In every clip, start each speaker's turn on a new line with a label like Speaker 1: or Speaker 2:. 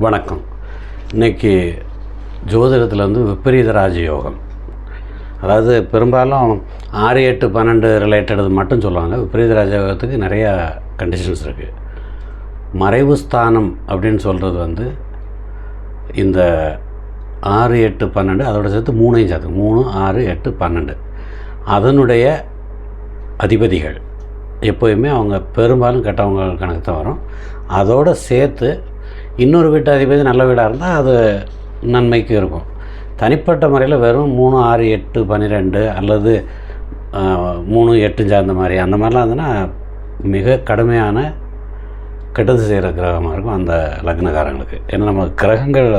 Speaker 1: வணக்கம். இன்னைக்கு ஜோதிடத்தில் வந்து விபரீத ராஜயோகம். அதாவது பெரும்பாலும் ஆறு எட்டு பன்னெண்டு ரிலேட்டடு மட்டும் சொல்லுவாங்க. விபரீத ராஜயோகத்துக்கு நிறையா கண்டிஷன்ஸ் இருக்குது மறைவு ஸ்தானம் அப்படின்னு சொல்கிறது வந்து இந்த ஆறு எட்டு பன்னெண்டு அதோட சேர்த்து மூணையும் சேர்த்து. மூணு ஆறு எட்டு பன்னெண்டு. அதனுடைய அதிபதிகள் எப்போயுமே அவங்க பெரும்பாலும் கெட்டவங்க கணக்கு தான் வரும். அதோடு சேர்த்து இன்னொரு வீட்டு அதிபதி நல்ல வீடாக இருந்தால் அது நன்மைக்கு இருக்கும். தனிப்பட்ட முறையில் வெறும் மூணு ஆறு எட்டு பன்னிரெண்டு அல்லது மூணு எட்டு சார்ந்த மாதிரி அந்த மாதிரிலாம் இருந்ததுன்னா மிக கடுமையான கெட்டது செய்கிற கிரகமாக இருக்கும் அந்த லக்னக்காரங்களுக்கு. ஏன்னா நம்ம கிரகங்கள்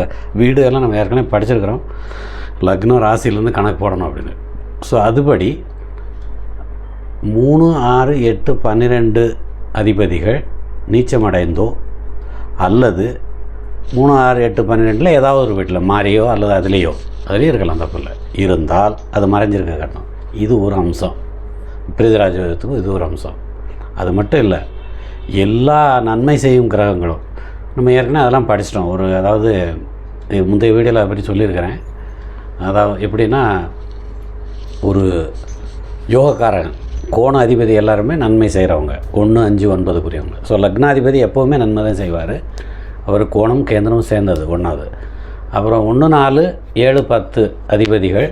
Speaker 1: வீடு எல்லாம் நம்ம ஏற்கனவே படிச்சிருக்கிறோம். லக்னம் ராசியிலேருந்து கணக்கு போடணும் அப்படின்னு. ஸோ அதுபடி மூணு ஆறு எட்டு பன்னிரெண்டு அதிபதிகள் நீச்சமடைந்தோ அல்லது மூணு ஆறு எட்டு பன்னிரெண்டில் ஏதாவது ஒரு வீட்டில் மாறியோ அல்லது அதுலேயோ. அதுலேயும் இருக்கலாம் தப்பில்லை இருந்தால் அது மறைஞ்சிருக்க கட்டணம் இது ஒரு அம்சம். பிரிதிராஜத்துக்கும் இது ஒரு அம்சம். அது மட்டும் இல்லை எல்லா நன்மை செய்யும் கிரகங்களும் நம்ம ஏற்கனவே அதெல்லாம் படிச்சிட்டோம். ஒரு அதாவது முந்தைய வீடியோவில் அதை பற்றி சொல்லியிருக்கிறேன். அதாவது எப்படின்னா ஒரு யோகக்காரன் கோண அதிபதி எல்லாருமே நன்மை செய்கிறவங்க ஒன்று அஞ்சு ஒன்பதுக்குரியவங்க ஸோ லக்னாதிபதி எப்போவுமே நன்மை தான் செய்வார். அவர் கோணம் கேந்திரம் சேர்ந்தது ஒன்றாவது அப்புறம் ஒன்று நாலு ஏழு பத்து அதிபதிகள்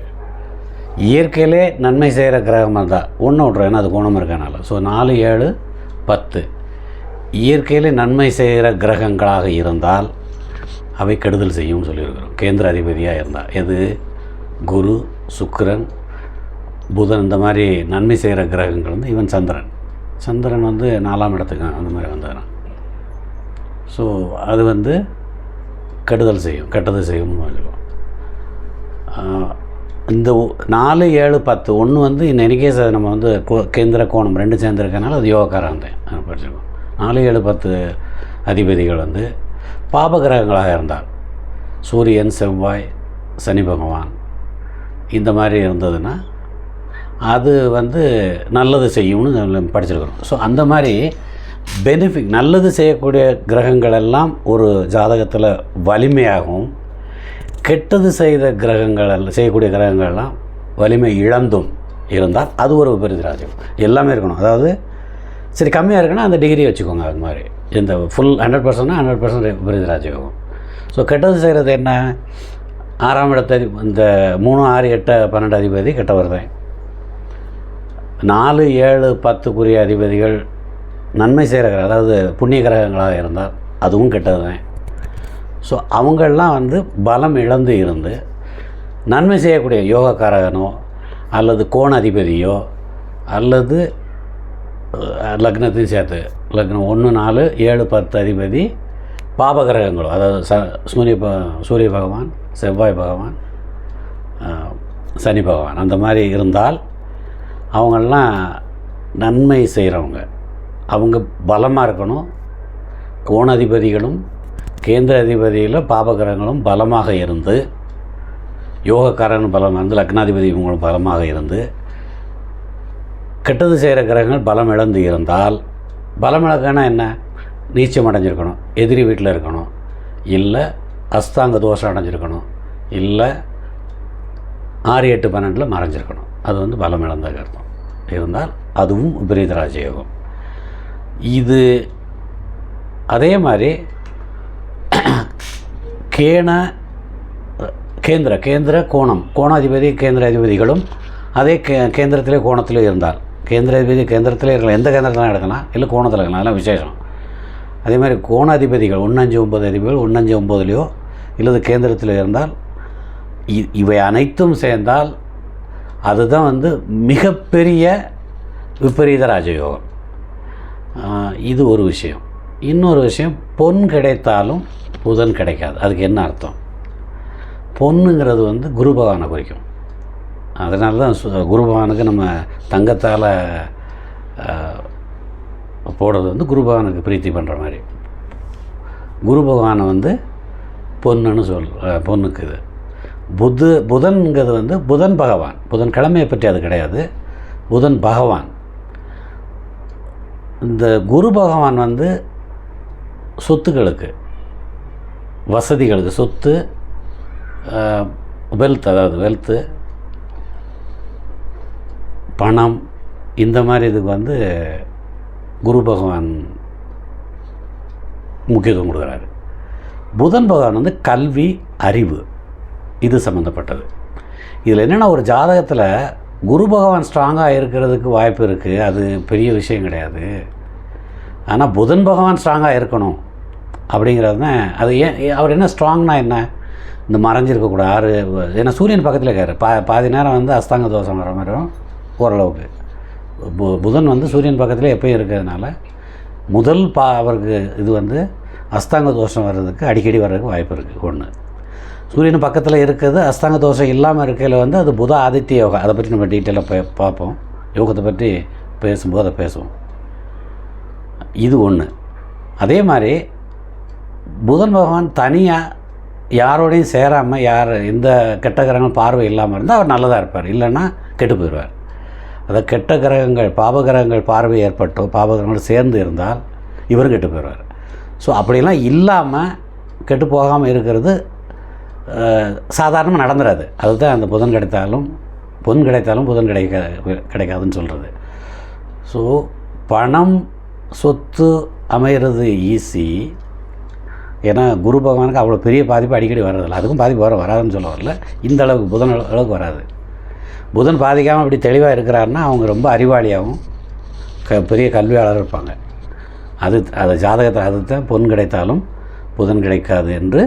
Speaker 1: இயற்கையிலே நன்மை செய்கிற கிரகமாக இருந்தால் ஒன்று விட்றோம் ஏன்னா அது கோணம் இருக்கனால. ஸோ நாலு ஏழு பத்து. இயற்கையிலே நன்மை செய்கிற கிரகங்களாக இருந்தால் அவை கெடுதல் செய்யும்னு சொல்லியிருக்கிறோம். கேந்திர அதிபதியாக இருந்தால் எது? குரு சுக்கிரன் புதன் இந்த மாதிரி நன்மை செய்கிற கிரகங்கள் வந்து ஈவன் சந்திரன். சந்திரன் வந்து நாலாம் இடத்துக்கு அந்த மாதிரி வந்ததுனா ஸோ அது வந்து கெடுதல் செய்யும் கெட்டது செய்யும்னு சொல்லுவோம். இந்த ஒ- நாலு ஏழு பத்து ஒன்று வந்து நெருக்கேஸ் நம்ம வந்து கோ- கேந்திர கோணம் ரெண்டு சேர்ந்துருக்கனால அது யோகக்காரன் இருந்தேன் படிச்சிருக்கோம் நாலு ஏழு பத்து அதிபதிகள் வந்து பாப கிரகங்களாக இருந்தார். சூரியன் செவ்வாய் சனி பகவான். இந்த மாதிரி இருந்ததுன்னா அது வந்து நல்லது செய்யும்னு படிச்சிருக்கிறோம். ஸோ அந்த மாதிரி பெனிஃபிட் நல்லது செய்யக்கூடிய கிரகங்கள் எல்லாம் ஒரு ஜாதகத்தில் வலிமையாகவும் கெட்டது செய்த கிரகங்கள் செய்யக்கூடிய கிரகங்கள் எல்லாம் வலிமை இழந்தும் இருந்தால் அது ஒரு விபரீத ராஜ்யம் எல்லாமே இருக்கணும். அதாவது சரி கம்மியாக இருக்குன்னா அந்த டிகிரி வச்சுக்கோங்க அது மாதிரி. இந்த ஃபுல் ஹண்ட்ரட் பர்சன்ட்னா ஹண்ட்ரட் பர்சன்ட் விபரீத ராஜயோகம் ஸோ கெட்டது செய்கிறது என்ன? ஆறாம் இடத்த இந்த மூணு ஆறு எட்டு பன்னெண்டு அதிபதி கெட்டவர் தான். நாலு ஏழு பத்துக்குரிய அதிபதிகள் நன்மை செய்கிற அதாவது புண்ணிய கிரகங்களாக இருந்தால் அதுவும் கெட்டது தான் ஸோ அவங்கெல்லாம் வந்து பலம் இழந்து இருந்து நன்மை செய்யக்கூடிய யோகக்காரகனோ அல்லது கோண அதிபதியோ அல்லது லக்னத்தையும் சேர்த்து லக்னம் ஒன்று நாலு ஏழு பத்து அதிபதி பாபகிரகங்களோ அதாவது ச சூரிய ப சூரிய பகவான் செவ்வாய் பகவான் சனி பகவான் அந்த மாதிரி இருந்தால் அவங்கெல்லாம் நன்மை செய்கிறவங்க. அவங்க பலமாக இருக்கணும். கோண அதிபதிகளும் கேந்திர அதிபதியில் பாபகிரகங்களும் பலமாக இருந்து யோகக்காரன் பலம் வந்து லக்னாதிபதி இவங்களும் பலமாக இருந்து கெட்டது செய்கிற கிரகங்கள் பலம் இழந்து இருந்தால் பலம் இழக்கன்னா என்ன? நீச்சம் அடைஞ்சிருக்கணும் எதிரி வீட்டில் இருக்கணும் இல்லை அஸ்தாங்க தோஷம் அடைஞ்சிருக்கணும் இல்லை ஆறு எட்டு பன்னெண்டில் மறைஞ்சிருக்கணும். அது வந்து பலம் இழந்த கருத்து இருந்தால் அதுவும் விபரீத ராஜயோகம். இது அதே மாதிரி கேன கேந்திர கேந்திர கோணம். கோணாதிபதி கேந்திர அதிபதிகளும் அதே கே கேந்திரத்திலே கோணத்திலே இருந்தால். கேந்திர அதிபதி கேந்திரத்திலே இருக்கலாம். எந்த கேந்திரத்தில் எடுக்கலாம் இல்லை கோணத்தில் இருக்கலாம். அதெல்லாம் விசேஷம். அதே மாதிரி கோணாதிபதிகள் ஒன்றஞ்சு ஒம்பது அதிபதிகள் ஒன்றஞ்சு ஒம்போதுலேயோ இல்லது கேந்திரத்தில் இருந்தால் இ- இவை அனைத்தும் சேர்ந்தால் அதுதான் வந்து மிகப்பெரிய விபரீத ராஜயோகம். இது ஒரு விஷயம். இன்னொரு விஷயம் பொன் கிடைத்தாலும் புதன் கிடைக்காது. அதுக்கு என்ன அர்த்தம்? பொண்ணுங்கிறது வந்து குரு பகவானை குறிக்கும். அதனால தான் குரு பகவானுக்கு நம்ம தங்கத்தால் போடுறது வந்து குரு பகவானுக்கு பிரீத்தி பண்ணுற மாதிரி. குரு பகவானை வந்து பொண்ணுன்னு சொல் பொண்ணுக்கு இது. புது புதன்கிறது வந்து புதன் பகவான். புதன் கிழமையை பற்றி அது கிடையாது. புதன் பகவான். இந்த குரு பகவான் வந்து சொத்துக்களுக்கு வசதிகளுக்கு சொத்து வெல்த் அதாவது வெல்த்து பணம் இந்த மாதிரி இதுக்கு வந்து குரு பகவான் முக்கியத்துவம் கொடுக்குறாரு. புதன் பகவான் வந்து கல்வி அறிவு. இது சம்மந்தப்பட்டது இதில் என்னென்னா ஒரு ஜாதகத்தில் குரு பகவான் ஸ்ட்ராங்காக இருக்கிறதுக்கு வாய்ப்பு இருக்குது அது பெரிய விஷயம் கிடையாது. ஆனால் புதன் பகவான் ஸ்ட்ராங்காக இருக்கணும் அப்படிங்கிறது தான் அது ஏன் அவர் என்ன ஸ்ட்ராங்னா என்ன? இந்த மறைஞ்சிருக்கக்கூடாது ஆறு ஏன்னா சூரியன் பக்கத்தில் இருக்கார். பா பாதி நேரம் வந்து அஸ்தாங்க தோஷம் வர மாதிரி வரும் ஓரளவுக்கு. பு- புதன் வந்து சூரியன் பக்கத்தில் எப்பயும் இருக்கிறதுனால முதல் பா அவருக்கு இது வந்து அஸ்தாங்க தோஷம் வர்றதுக்கு அடிக்கடி வர்றதுக்கு வாய்ப்பு இருக்குது ஒன்று சூரியன் பக்கத்தில் இருக்கிறது அஸ்தாங்க தோஷம் இல்லாமல் இருக்கையில் வந்து அது புத ஆதித்ய யோகா. அதை பற்றி நம்ம டீட்டெயிலாக போய் பார்ப்போம். யோகத்தை பற்றி பேசும்போது அதை பேசுவோம். இது ஒன்று அதே மாதிரி புதன் பகவான் தனியாக யாரோடையும் சேராமல் யார் எந்த கெட்ட கிரகங்கள் பார்வை இல்லாமல் இருந்தால் அவர் நல்லதாக இருப்பார். இல்லைன்னா கெட்டு போயிடுவார். அதை கெட்ட கிரகங்கள் பாப கிரகங்கள் பார்வை ஏற்பட்டோ பாப கிரகங்கள் சேர்ந்து இருந்தால் இவர் கெட்டு போயிடுவார். ஸோ அப்படிலாம் இல்லாமல் கெட்டு போகாமல் இருக்கிறது சாதாரணமாக நடந்துடாது அதுதான் அந்த புதன் கிடைத்தாலும் பொன் கிடைத்தாலும் புதன் கிடைக்க கிடைக்காதுன்னு சொல்கிறது ஸோ பணம் சொத்து அமைகிறது ஈஸி ஏன்னா குரு பகவானுக்கு அவ்வளோ பெரிய பாதிப்பு அடிக்கடி வர்றதில்ல. அதுக்கும் பாதிப்பு வர வராதுன்னு சொல்ல வரல. இந்த அளவுக்கு புதன் அளவுக்கு வராது. புதன் பாதிக்காமல் இப்படி தெளிவாக இருக்கிறாருன்னா அவங்க ரொம்ப அறிவாளியாகவும் க பெரிய கல்வியாளர் இருப்பாங்க. அது அது ஜாதகத்தை அதுதான் பொன் கிடைத்தாலும் புதன் கிடைக்காது என்று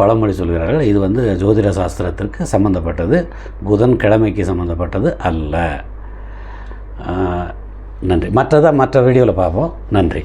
Speaker 1: பழமொழி சொல்கிறார்கள் இது வந்து ஜோதிட சாஸ்திரத்திற்கு சம்பந்தப்பட்டது புதன் கிழமைக்கு சம்பந்தப்பட்டது அல்ல. நன்றி. மற்றதை மற்ற வீடியோவில் பார்ப்போம். நன்றி.